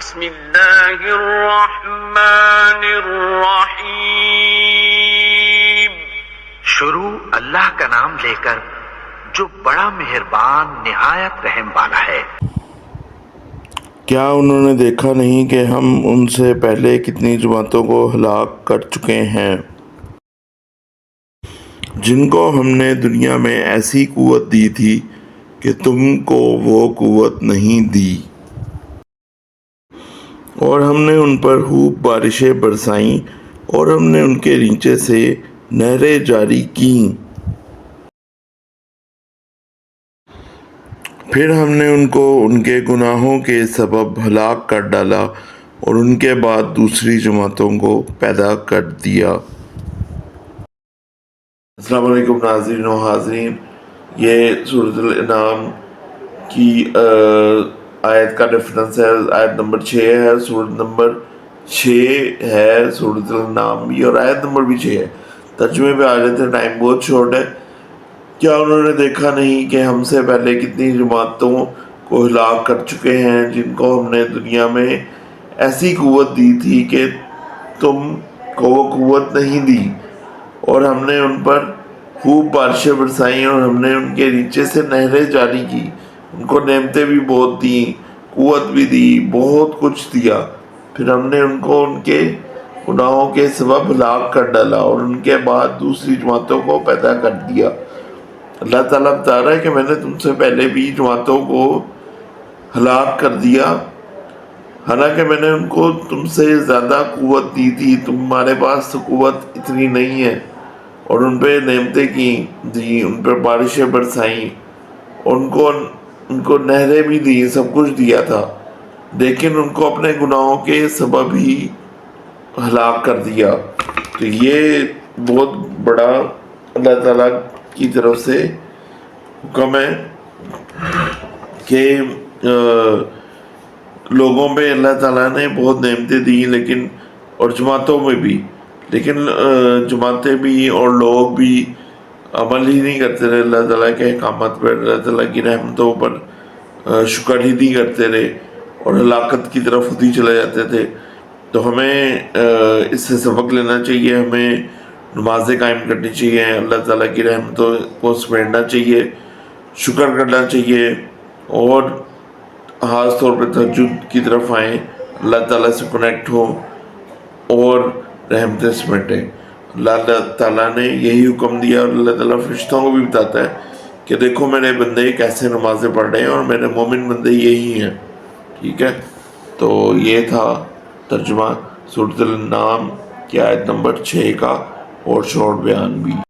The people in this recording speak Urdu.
بسم الله الرحمن الرحيم. شروع اللہ کا نام لے کر جو بڑا مہربان نہایت رحم والا ہے۔ کیا انہوں نے دیکھا نہیں کہ ہم ان سے پہلے کتنی جماعتوں کو ہلاک کر چکے ہیں؟ جن کو ہم نے دنیا میں ایسی قوت دی تھی کہ تم کو وہ قوت نہیں دی۔ اور ہم نے ان پر خوب بارشیں برسائیں اور ہم نے ان کے نیچے سے نہریں جاری کیں۔ پھر ہم نے ان کو ان کے گناہوں کے سبب ہلاک کر ڈالا اور ان کے بعد دوسری جماعتوں کو پیدا کر دیا۔ السلام علیکم، ناظرین و حاضرین۔ یہ صورت الانعام کی کا ریفرنس ہے۔ آیت نمبر چھ ہے صورت نمبر چھ ہے صورت الانعام بھی اور آیت نمبر بھی چھ ہے۔ ترجمے پہ آ جاتے ہیں، ٹائم بہت شارٹ ہے۔ کیا انہوں نے دیکھا نہیں کہ ہم سے پہلے کتنی جماعتوں کو ہلاک کر چکے ہیں، جن کو ہم نے دنیا میں ایسی قوت دی تھی کہ تم کو وہ قوت نہیں دی؟ اور ہم نے ان پر خوب بارشیں برسائیں اور ہم نے ان کے نیچے سے نہریں جاری کی۔ ان کو نعمتیں بھی بہت دیں۔ قوت بھی دی، بہت کچھ دیا۔ پھر ہم نے ان کو ان کے گناہوں کے سبب ہلاک کر ڈالا اور ان کے بعد دوسری جماعتوں کو پیدا کر دیا۔ اللہ تعالیٰ بتا رہا ہے کہ میں نے تم سے پہلے بھی جماعتوں کو ہلاک کر دیا۔ حالانکہ میں نے ان کو تم سے زیادہ قوت دی تھی، تمہارے پاس تو قوت اتنی نہیں ہے۔ اور ان پہ نعمتیں کی دی جی، ان پہ بارشیں برسائیں۔ ان کو ان کو نہریں بھی دی سب کچھ دیا تھا۔ لیکن ان کو اپنے گناہوں کے سبب ہی ہلاک کر دیا۔ تو یہ بہت بڑا اللہ تعالیٰ کی طرف سے حکم ہے کہ لوگوں پہ اللہ تعالیٰ نے بہت نعمتیں دی لیکن اور جماعتوں میں بھی۔ لیکن جماعتیں بھی اور لوگ بھی عمل ہی نہیں کرتے رہے، اللہ تعالیٰ کے احکامات پر، اللہ تعالیٰ کی رحمتوں پر شکر ہی نہیں کرتے رہے اور ہلاکت کی طرف خود ہی چلے جاتے تھے۔ تو ہمیں اس سے سبق لینا چاہیے، ہمیں نمازیں قائم کرنی چاہیے، اللہ تعالیٰ کی رحمتوں کو سمیٹنا چاہیے، شکر کرنا چاہیے اور خاص طور پہ تہجد کی طرف آئیں، اللہ تعالیٰ سے کنیکٹ ہوں اور رحمتیں سمیٹیں۔ اللہ تعالیٰ نے یہی حکم دیا اور اللہ تعالیٰ فرشتوں کو بھی بتاتا ہے کہ دیکھو میرے بندے کیسے نمازیں پڑھ رہے ہیں اور میرے مومن بندے یہی ہیں۔ ٹھیک ہے؟ تو یہ تھا ترجمہ صورت النام کی آیت نمبر چھ کا اور شور بیان بھی۔